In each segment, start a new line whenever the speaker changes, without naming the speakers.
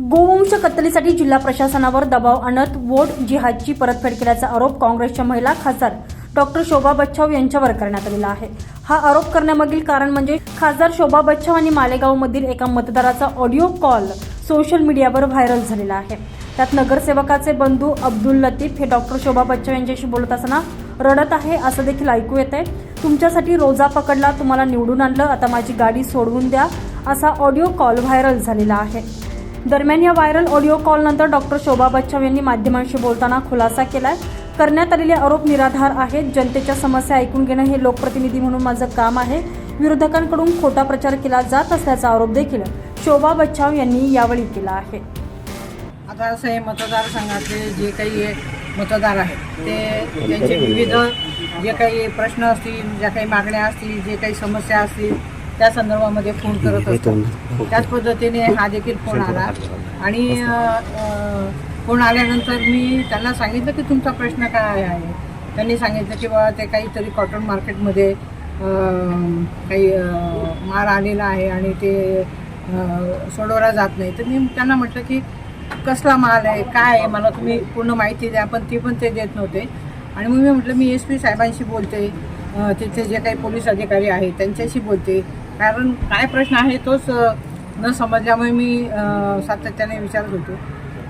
गोवंश कत्तलीसाठी जिल्हा प्रशासनावर दबाव आणत वोट जिहादची परतफेड केल्याचा आरोप काँग्रेसच्या महिला खासदार डॉक्टर शोभा बच्छाव यांच्यावर करण्यात आलेला आहे. हा आरोप करण्यामागील कारण म्हणजे खासदार शोभा बच्छाव आणि मालेगावमधील एका मतदाराचा ऑडिओ कॉल सोशल मीडियावर व्हायरल झालेला आहे. त्यात नगरसेवकाचे बंधू अब्दुल लतीफ हे डॉक्टर शोभा बच्छाव यांच्याशी बोलत असताना रडत आहे असं देखील ऐकू येत आहे तुमच्यासाठी रोजा पकडला तुम्हाला निवडून आणलं आता माझी गाडी सोडवून द्या असा ऑडिओ कॉल व्हायरल झालेला आहे. दरम्यान या व्हायरल ऑडिओ कॉलनंतर डॉक्टर शोभा बच्छाव यांनी माध्यमांशी बोलताना खुलासा केलाय. करण्यात आलेले आरोप निराधार आहेत. जनतेच्या समस्या ऐकून घेणं हे लोकप्रतिनिधी म्हणून माझं काम आहे. विरोधकांकडून खोटा प्रचार केला जात असल्याचा आरोप देखील शोभा बच्चाव यांनी यावेळी केला आहे.
आता असं हे मतदारसंघातले जे काही मतदार आहेत ते त्यांचे विविध जे काही प्रश्न असतील ज्या काही मागण्या असतील जे काही समस्या असतील त्या संदर्भामध्ये फोन करत असतात त्याच पद्धतीने हा देखील फोन आला. आणि फोन आल्यानंतर मी त्यांना सांगितलं की तुमचा प्रश्न काय आहे? त्यांनी सांगितलं की बाबा ते काहीतरी कॉटन मार्केटमध्ये काही माल आलेला आहे आणि ते सोडवला जात नाही. तर मी त्यांना म्हटलं की कसला माल आहे? काय आहे? मला तुम्ही पूर्ण माहिती द्या. पण ती पण ते देत नव्हते. आणि मग मी म्हटलं मी एस पी साहेबांशी बोलते. तिथे जे काही पोलीस अधिकारी आहेत त्यांच्याशी बोलते. कारण काय प्रश्न आहे तोच न समजल्यामुळे मी सातत्याने विचारत होतो.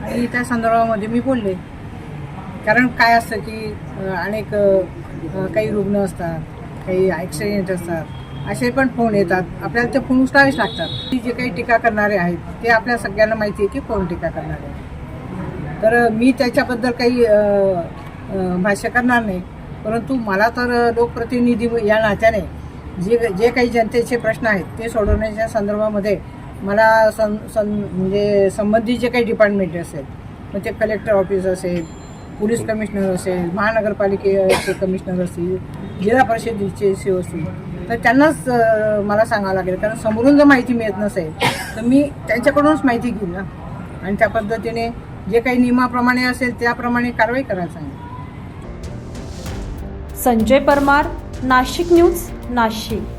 आणि त्या संदर्भामध्ये मी बोलले. कारण काय असतं की अनेक काही रुग्ण असतात काही ॲक्सिडेंट असतात असे पण फोन येतात. आपल्याला ते फोन उचलावेच लागतात. ती जे काही टीका करणारे आहेत ते आपल्या सगळ्यांना माहिती आहे की कोण टीका करणारे आहेत तर मी त्याच्याबद्दल काही भाष्य करणार नाही. परंतु मला तर लोकप्रतिनिधी या नात्याने जे जे काही जनतेचे प्रश्न आहेत ते सोडवण्याच्या संदर्भामध्ये मला सं सं म्हणजे संबंधित जे काही डिपार्टमेंट असेल मग ते कलेक्टर ऑफिस असेल पोलीस कमिशनर असेल महानगरपालिकेचे कमिशनर असतील जिल्हा परिषदेचे सी असतील तर त्यांनाच मला सांगावं लागेल. कारण समोरून जर माहिती मिळत नसेल तर मी त्यांच्याकडूनच माहिती घेईन ना. आणि त्या पद्धतीने जे काही नियमाप्रमाणे असेल त्याप्रमाणे कारवाई करायला सांगेल
संजय परमार नाशिक न्यूज नाशिक.